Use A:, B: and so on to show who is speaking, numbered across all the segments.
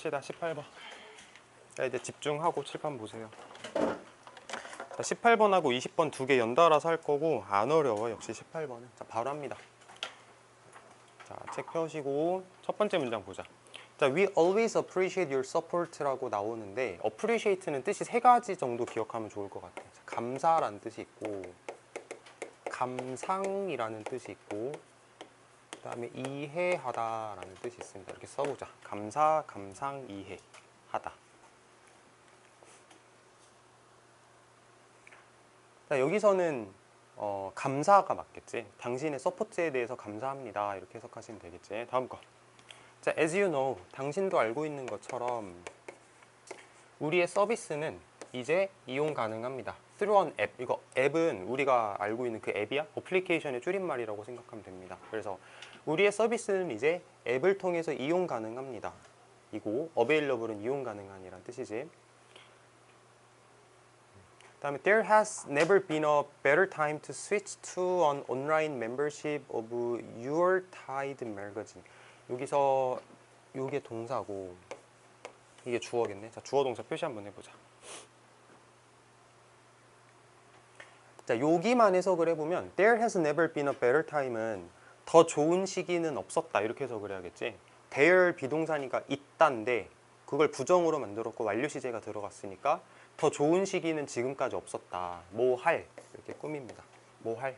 A: 풉시다. 18번. 자 이제 집중하고 칠판 보세요. 자 18번하고 20번 두 개 연달아서 할 거고 안 어려워. 역시 18번은. 자 바로 합니다. 자책 펴시고 첫 번째 문장 보자. 자 we always appreciate your support라고 나오는데 appreciate는 뜻이 세 가지 정도 기억하면 좋을 것 같아요. 자, 감사라는 뜻이 있고 감상이라는 뜻이 있고 그 다음에 이해하다라는 뜻이 있습니다. 이렇게 써보자. 감사, 감상, 이해, 하다. 자, 여기서는 어, 감사가 맞겠지. 당신의 서포트에 대해서 감사합니다. 이렇게 해석하시면 되겠지. 다음 거. 자, as you know, 당신도 알고 있는 것처럼 우리의 서비스는 이제 이용 가능합니다. through an app. 이거 앱은 우리가 알고 있는 그 앱이야? 어플리케이션의 줄임말이라고 생각하면 됩니다. 그래서 우리의 서비스는 이제 앱을 통해서 이용 가능합니다. 이고 available은 이용 가능한이란 뜻이지. 다음에 there has never been a better time to switch to an online membership of your Tide magazine. 여기서 이게 동사고 이게 주어겠네. 자, 주어 동사 표시 한번 해 보자. 자, 여기만 해석을 해 보면 there has never been a better time은 더 좋은 시기는 없었다 이렇게 해석을 해야겠지. there 비동사니까 있단데 그걸 부정으로 만들었고 완료 시제가 들어갔으니까 더 좋은 시기는 지금까지 없었다. 뭐할 이렇게 꾸밉니다. 뭐 할.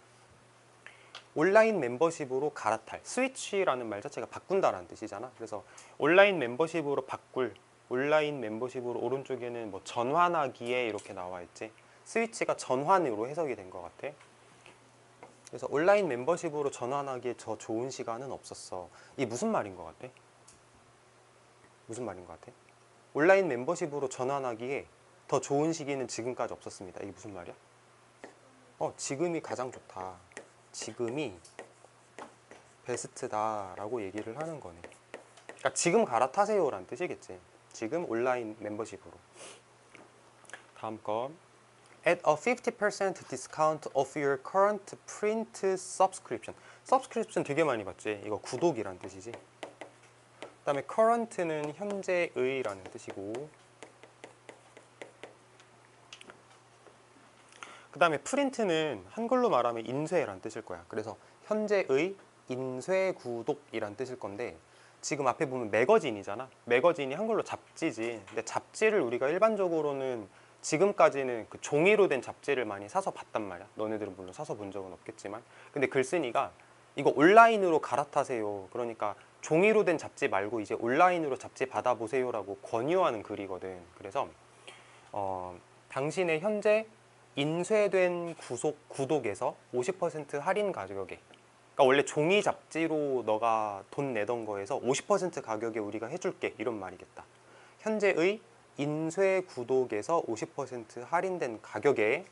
A: 온라인 멤버십으로 갈아탈 스위치라는 말 자체가 바꾼다라는 뜻이잖아. 그래서 온라인 멤버십으로 바꿀 온라인 멤버십으로 오른쪽에는 뭐 전환하기에 이렇게 나와 있지. 스위치가 전환으로 해석이 된 것 같아. 그래서 온라인 멤버십으로 전환하기에 더 좋은 시간은 없었어. 이게 무슨 말인 것 같아? 무슨 말인 것 같아? 온라인 멤버십으로 전환하기에 더 좋은 시기는 지금까지 없었습니다. 이게 무슨 말이야? 어, 지금이 가장 좋다. 지금이 베스트다 라고 얘기를 하는 거네. 그러니까 지금 갈아타세요 라는 뜻이겠지. 지금 온라인 멤버십으로. 다음 거. At a 50% discount of your current print subscription. subscription 되게 많이 봤지. 이거 구독이란 뜻이지. 그 다음에 current는 현재의라는 뜻이고. 그 다음에 print는 한글로 말하면 인쇄란 뜻일 거야. 그래서 현재의 인쇄 구독이란 뜻일 건데 지금 앞에 보면 매거진이잖아. 매거진이 한글로 잡지지. 근데 잡지를 우리가 일반적으로는 지금까지는 그 종이로 된 잡지를 많이 사서 봤단 말이야. 너네들은 물론 사서 본 적은 없겠지만. 근데 글쓴이가 이거 온라인으로 갈아타세요. 그러니까 종이로 된 잡지 말고 이제 온라인으로 잡지 받아보세요 라고 권유하는 글이거든. 그래서 어, 당신의 현재 인쇄된 구속 구독에서 50% 할인 가격에 그러니까 원래 종이 잡지로 너가 돈 내던 거에서 50% 가격에 우리가 해줄게 이런 말이겠다. 현재의 인쇄 구독에서 50% 할인된 가격에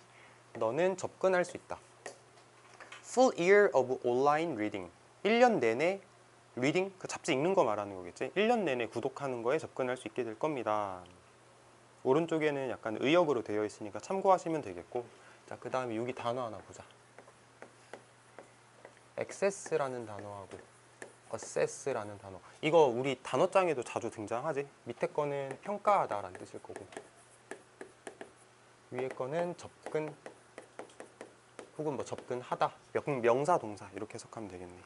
A: 너는 접근할 수 있다. Full year of online reading. 1년 내내 리딩 그 잡지 읽는 거 말하는 거겠지. 1년 내내 구독하는 거에 접근할 수 있게 될 겁니다. 오른쪽에는 약간 의역으로 되어 있으니까 참고하시면 되겠고. 자, 그 다음에 여기 단어 하나 보자. 액세스라는 단어하고 어세스라는 단어. 이거 우리 단어장에도 자주 등장하지. 밑에 거는 평가하다라는 뜻일 거고. 위에 거는 접근 혹은 뭐 접근하다. 명, 명사 동사 이렇게 해석하면 되겠네.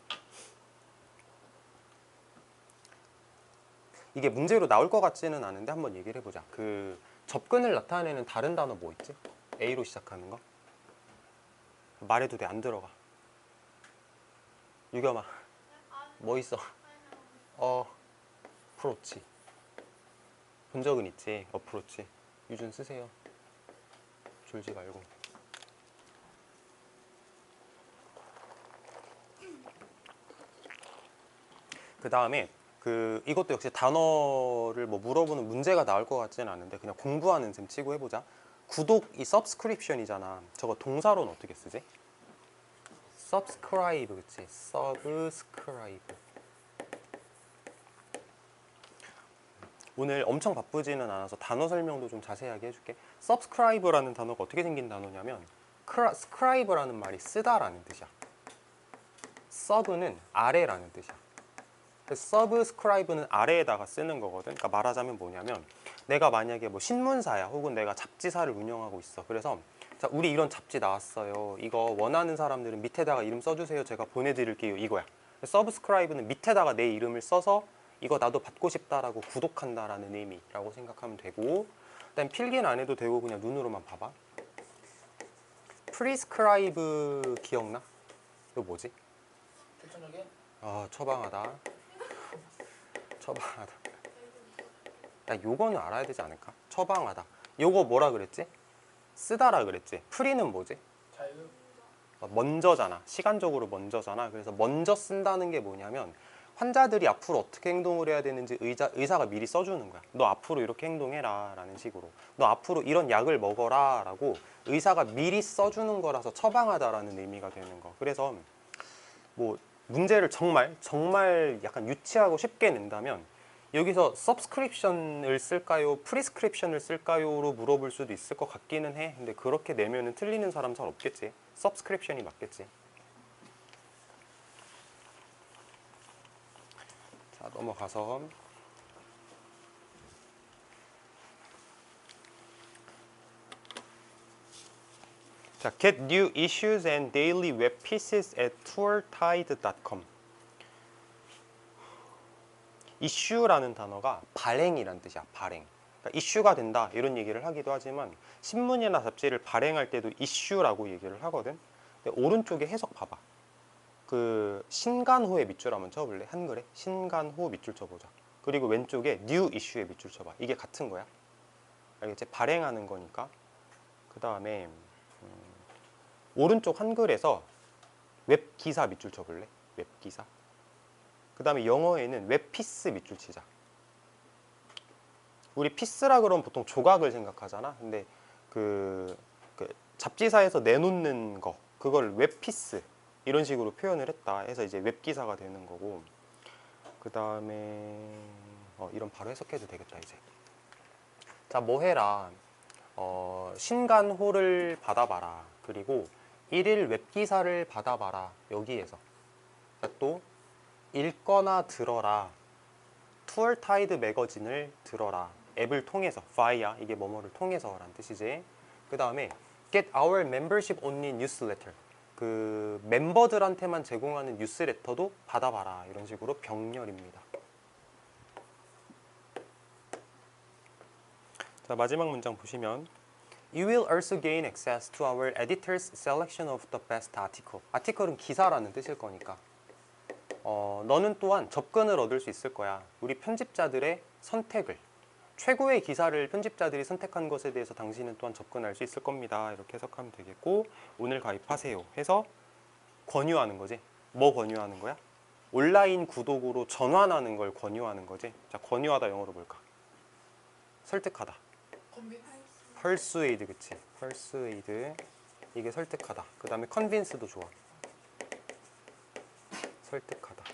A: 이게 문제로 나올 것 같지는 않은데 한번 얘기를 해보자. 그 접근을 나타내는 다른 단어 뭐 있지? A로 시작하는 거? 말해도 돼 안 들어가. 유겸아, 뭐 있어? 어, 프로치. 본 적은 있지, 어프로치. 유준 쓰세요. 졸지 말고. 그 다음에 그 이것도 역시 단어를 뭐 물어보는 문제가 나올 것 같지는 않은데 그냥 공부하는 셈 치고 해보자. 구독 이 subscription이잖아. 저거 동사로는 어떻게 쓰지? Subscribe 그치? subscribe. 오늘 엄청 바쁘지는 않아서 단어 설명도 좀 자세하게 해줄게. subscribe라는 단어가 어떻게 생긴 단어냐면 scribe라는 말이 쓰다라는 뜻이야. sub는 아래라는 뜻이야. subscribe는 아래에다가 쓰는 거거든. 그러니까 말하자면 뭐냐면 내가 만약에 뭐 신문사야 혹은 내가 잡지사를 운영하고 있어. 그래서 자, 우리 이런 잡지 나왔어요. 이거 원하는 사람들은 밑에다가 이름 써주세요. 제가 보내드릴게요. 이거야. subscribe는 밑에다가 내 이름을 써서 이거 나도 받고 싶다라고 구독한다라는 의미라고 생각하면 되고 일단 필기는 안 해도 되고 그냥 눈으로만 봐봐. prescribe 기억나? 이거 뭐지? 아 처방하다 처방하다 야 요거는 알아야 되지 않을까? 처방하다 요거 뭐라 그랬지? 쓰다라 그랬지. 프리는 뭐지?
B: 자유
A: 어, 먼저잖아. 시간적으로 먼저잖아. 그래서 먼저 쓴다는 게 뭐냐면 환자들이 앞으로 어떻게 행동을 해야 되는지 의자, 의사가 미리 써주는 거야. 너 앞으로 이렇게 행동해라 라는 식으로. 너 앞으로 이런 약을 먹어라 라고 의사가 미리 써주는 거라서 처방하다라는 의미가 되는 거. 그래서 뭐 문제를 정말 정말 약간 유치하고 쉽게 낸다면 여기서 subscription을 쓸까요, prescription을 쓸까요로 물어볼 수도 있을 것 같기는 해. 근데 그렇게 내면은 틀리는 사람 잘 없겠지. subscription이 맞겠지. 자 넘어가서 자, get new issues and daily web pieces at tourtide.com. 이슈라는 단어가 발행이란 뜻이야. 발행. 그러니까 이슈가 된다 이런 얘기를 하기도 하지만 신문이나 잡지를 발행할 때도 이슈라고 얘기를 하거든. 근데 오른쪽에 해석 봐봐. 그 신간호의 밑줄 한번 쳐볼래? 한글에 신간호 밑줄 쳐보자. 그리고 왼쪽에 new issu의 밑줄 쳐봐. 이게 같은 거야. 알겠지? 발행하는 거니까. 그 다음에 오른쪽 한글에서 웹 기사 밑줄 쳐볼래? 웹 기사. 그 다음에 영어에는 웹 피스 밑줄 치자. 우리 피스라 그러면 보통 조각을 생각하잖아. 근데 그, 그 잡지사에서 내놓는 거 그걸 웹 피스 이런 식으로 표현을 했다. 해서 이제 웹 기사가 되는 거고. 그 다음에 어, 이런 바로 해석해도 되겠다 이제. 자, 뭐 해라. 어, 신간호를 받아봐라. 그리고 일일 웹기사를 받아봐라. 여기에서. 자, 또 읽거나 들어라. 투얼타이드 매거진을 들어라. 앱을 통해서, via 이게 뭐뭐를 통해서란 뜻이지. 그 다음에 get our membership only newsletter. 그 멤버들한테만 제공하는 뉴스레터도 받아봐라. 이런 식으로 병렬입니다. 자 마지막 문장 보시면 You will also gain access to our editor's selection of the best article. 아티클은 기사라는 뜻일 거니까. 어, 너는 또한 접근을 얻을 수 있을 거야. 우리 편집자들의 선택을. 최고의 기사를 편집자들이 선택한 것에 대해서 당신은 또한 접근할 수 있을 겁니다. 이렇게 해석하면 되겠고, 오늘 가입하세요. 해서 권유하는 거지. 뭐 권유하는 거야? 온라인 구독으로 전환하는 걸 권유하는 거지. 자, 권유하다 영어로 뭘까? 설득하다. persuade 그치 persuade 이게 설득하다 그 다음에 convince도 좋아 설득하다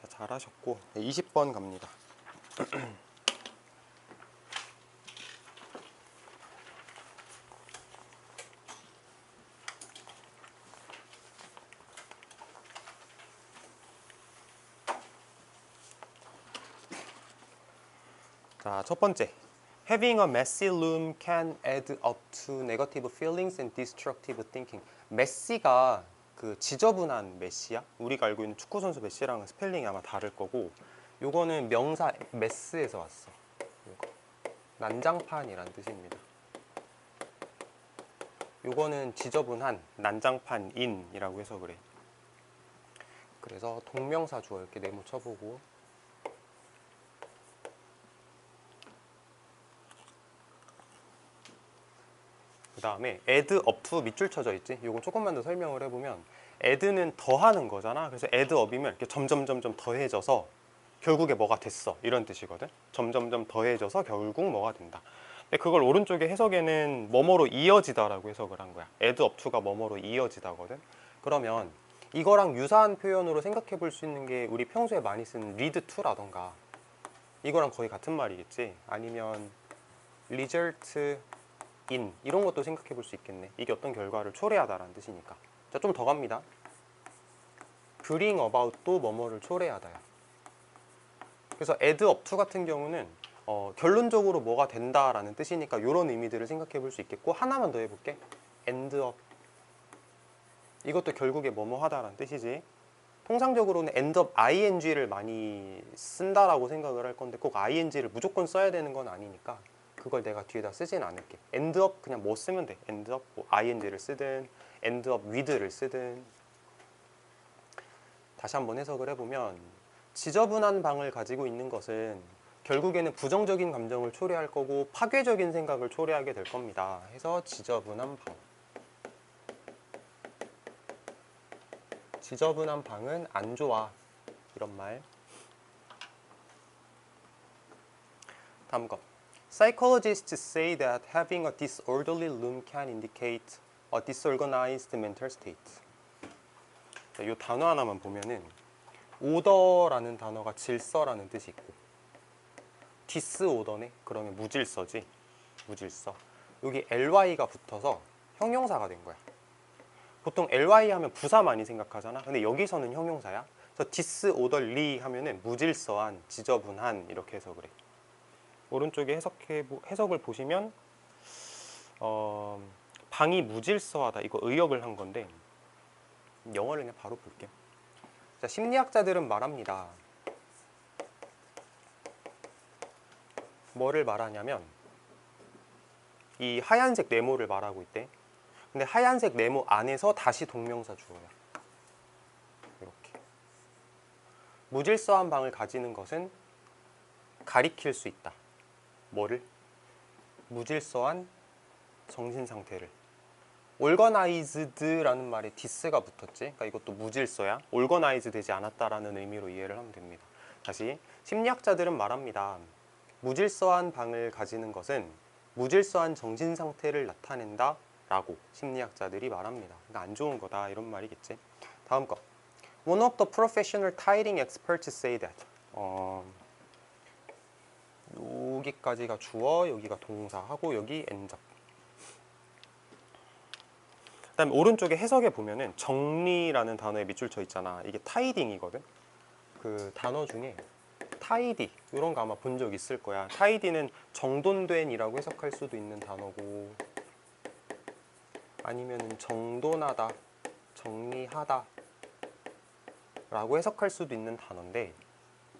A: 자 잘하셨고 20번 갑니다 자, 첫 번째. Having a messy room can add up to negative feelings and destructive thinking. 메시가 그 지저분한 메시야? 우리가 알고 있는 축구 선수 메시랑 스펠링이 아마 다를 거고 요거는 명사 메스에서 왔어. 요거. 난장판이란 뜻입니다. 요거는 지저분한 난장판인이라고 해서 그래. 그래서 동명사 주어 이렇게 네모 쳐보고 다음에 add up 밑줄 쳐져 있지. 이거 조금만 더 설명을 해보면 add는 더하는 거잖아. 그래서 add up이면 이렇게 점점 점점 더해져서 결국에 뭐가 됐어 이런 뜻이거든. 점점점 더해져서 결국 뭐가 된다. 근데 그걸 오른쪽에 해석에는 뭐뭐로 이어지다 라고 해석을 한 거야. add up to가 뭐뭐로 이어지다거든. 그러면 이거랑 유사한 표현으로 생각해 볼 수 있는 게 우리 평소에 많이 쓰는 lead to라던가 이거랑 거의 같은 말이겠지. 아니면 result in 이런 것도 생각해 볼 수 있겠네. 이게 어떤 결과를 초래하다라는 뜻이니까. 자, 좀 더 갑니다. bring about도 뭐뭐를 초래하다야. 그래서 add up to 같은 경우는 어, 결론적으로 뭐가 된다라는 뜻이니까 이런 의미들을 생각해 볼 수 있겠고 하나만 더 해볼게. end up. 이것도 결국에 뭐뭐 하다라는 뜻이지. 통상적으로는 end up ing를 많이 쓴다라고 생각을 할 건데 꼭 ing를 무조건 써야 되는 건 아니니까 그걸 내가 뒤에다 쓰진 않을게. end 그냥 뭐 쓰면 돼. end 뭐 ing를 쓰든 end with를 쓰든 다시 한번 해석을 해보면 지저분한 방을 가지고 있는 것은 결국에는 부정적인 감정을 초래할 거고 파괴적인 생각을 초래하게 될 겁니다. 해서 지저분한 방. 지저분한 방은 안 좋아. 이런 말. 다음 거. Psychologists say that having a disorderly room can indicate a disorganized mental state. 자, 이 단어 하나만 보면은 오더라는 단어가 질서라는 뜻이 있고 디스오더네. 그러면 무질서지. 무질서. 여기 ly가 붙어서 형용사가 된 거야. 보통 ly 하면 부사 많이 생각하잖아. 근데 여기서는 형용사야. 그래서 disorderly 하면은 무질서한, 지저분한 이렇게 해서 그래. 오른쪽에 해석해 보- 해석을 보시면 어, 방이 무질서하다. 이거 의역을 한 건데 영어를 그냥 바로 볼게요. 자, 심리학자들은 말합니다. 뭐를 말하냐면 이 하얀색 네모를 말하고 있대. 근데 하얀색 네모 안에서 다시 동명사 주어야. 이렇게. 무질서한 방을 가지는 것은 가리킬 수 있다. 뭐를? 무질서한 정신 상태를. organized라는 말에 디스가 붙었지. 그러니까 이것도 무질서야. organize 되지 않았다라는 의미로 이해를 하면 됩니다. 다시 심리학자들은 말합니다. 무질서한 방을 가지는 것은 무질서한 정신 상태를 나타낸다 라고 심리학자들이 말합니다. 그러니까 안 좋은 거다 이런 말이겠지. 다음 거. One of the professional tiling experts say that. 어, 여기까지가 주어, 여기가 동사하고 여기 엔접. 그다음에 오른쪽에 해석에 보면은 정리라는 단어에 밑줄 쳐 있잖아. 이게 타이딩이거든. 그 단어 중에 타이디 이런 거 아마 본 적 있을 거야. 타이디는 정돈된이라고 해석할 수도 있는 단어고 아니면은 정돈하다, 정리하다 라고 해석할 수도 있는 단어인데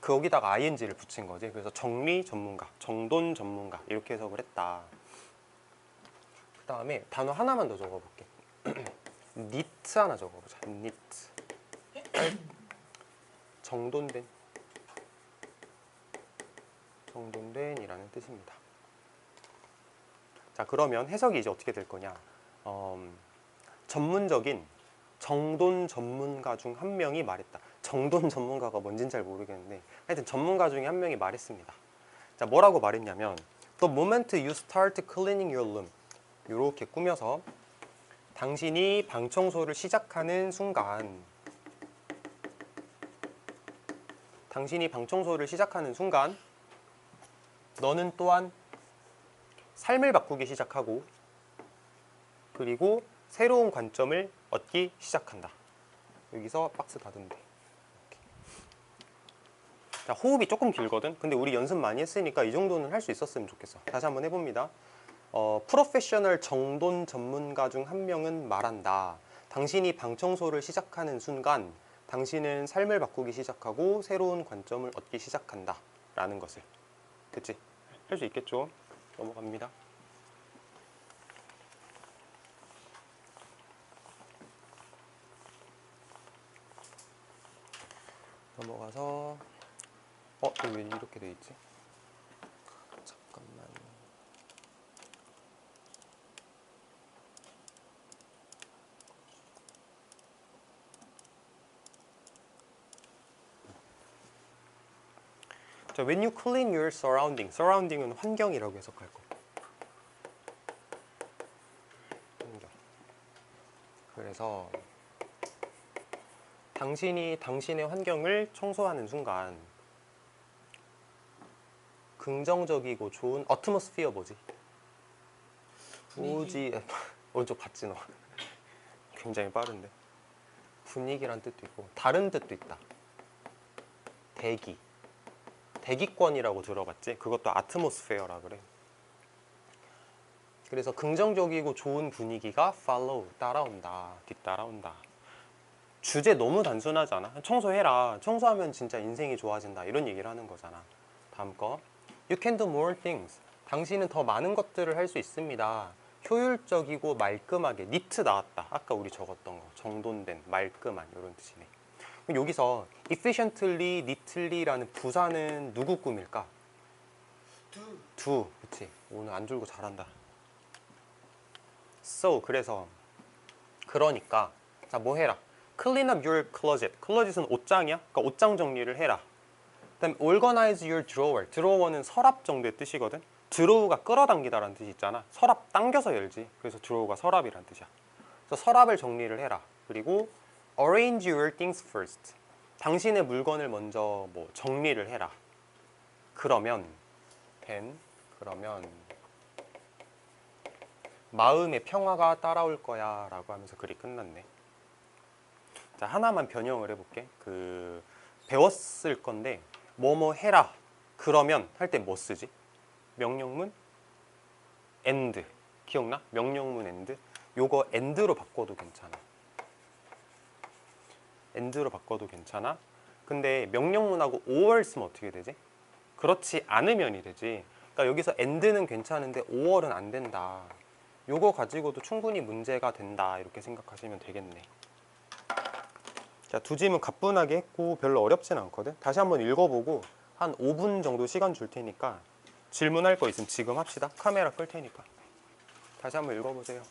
A: 거기다가 ing를 붙인 거지. 그래서 정리 전문가, 정돈 전문가 이렇게 해석을 했다. 그 다음에 단어 하나만 더 적어볼게. 니트 하나 적어보자. 니트. 정돈된. 정돈된 이라는 뜻입니다. 자 그러면 해석이 이제 어떻게 될 거냐? 어, 전문적인 정돈 전문가 중 한 명이 말했다. 정돈 전문가가 뭔진 잘 모르겠는데 하여튼 전문가 중에 한 명이 말했습니다. 자 뭐라고 말했냐면 The moment you start cleaning your room 이렇게 꾸며서 당신이 방 청소를 시작하는 순간 당신이 방 청소를 시작하는 순간 너는 또한 삶을 바꾸기 시작하고 그리고 새로운 관점을 얻기 시작한다. 여기서 박스 닫으면 돼. 자, 호흡이 조금 길거든. 근데 우리 연습 많이 했으니까 이 정도는 할 수 있었으면 좋겠어. 다시 한번 해봅니다. 어, 프로페셔널 정돈 전문가 중 한 명은 말한다. 당신이 방 청소를 시작하는 순간 당신은 삶을 바꾸기 시작하고 새로운 관점을 얻기 시작한다. 라는 것을. 됐지? 할수 있겠죠? 넘어갑니다. 넘어가서 어? 왜 이렇게 돼 있지? 잠깐만 자, when you clean your surrounding, surrounding은 환경이라고 해석할 거. 환경. 그래서 당신이 당신의 환경을 청소하는 순간 긍정적이고 좋은 어트모스피어 뭐지?
B: 분위기.
A: 오지 오른쪽 봤지 너 굉장히 빠른데 분위기란 뜻도 있고 다른 뜻도 있다. 대기. 대기권이라고 들어봤지? 그것도 아트모스페어라 그래. 그래서 긍정적이고 좋은 분위기가 follow 따라온다. 뒤따라온다. 주제 너무 단순하잖아. 청소해라. 청소하면 진짜 인생이 좋아진다. 이런 얘기를 하는 거잖아. 다음 거. You can do more things. 당신은 더 많은 것들을 할 수 있습니다. 효율적이고 말끔하게. 니트 나왔다. 아까 우리 적었던 거. 정돈된, 말끔한 이런 뜻이네. 여기서 efficiently, neatly라는 부사는 누구 꿈일까?
B: 두.
A: 두. 그치. 오늘 안 줄고 잘한다. So 그래서 그러니까 자 뭐 해라. Clean up your closet. closet은 옷장이야. 그러니까 옷장 정리를 해라. 그다음 organize your drawer. drawer는 서랍 정도의 뜻이거든. 드로우가 끌어당기다라는 뜻이 있잖아. 서랍 당겨서 열지. 그래서 드로우가 서랍이란 뜻이야. 그래서 서랍을 정리를 해라. 그리고 arrange your things first. 당신의 물건을 먼저 뭐 정리를 해라. 그러면 pen 그러면 마음의 평화가 따라올 거야 라고 하면서 글이 끝났네. 자 하나만 변형을 해볼게. 그 배웠을 건데 뭐뭐 해라. 그러면 할 때 뭐 쓰지? 명령문 end 기억나? 명령문 end 요거 end로 바꿔도 괜찮아. end로 바꿔도 괜찮아. 근데 명령문하고 or 쓰면 어떻게 되지? 그렇지 않으면이 되지. 그러니까 여기서 end는 괜찮은데 or은 안 된다. 요거 가지고도 충분히 문제가 된다. 이렇게 생각하시면 되겠네. 자, 두 질문 가뿐하게 했고 별로 어렵진 않거든. 다시 한번 읽어보고 한 5분 정도 시간 줄 테니까 질문할 거 있으면 지금 합시다. 카메라 끌 테니까. 다시 한번 읽어보세요.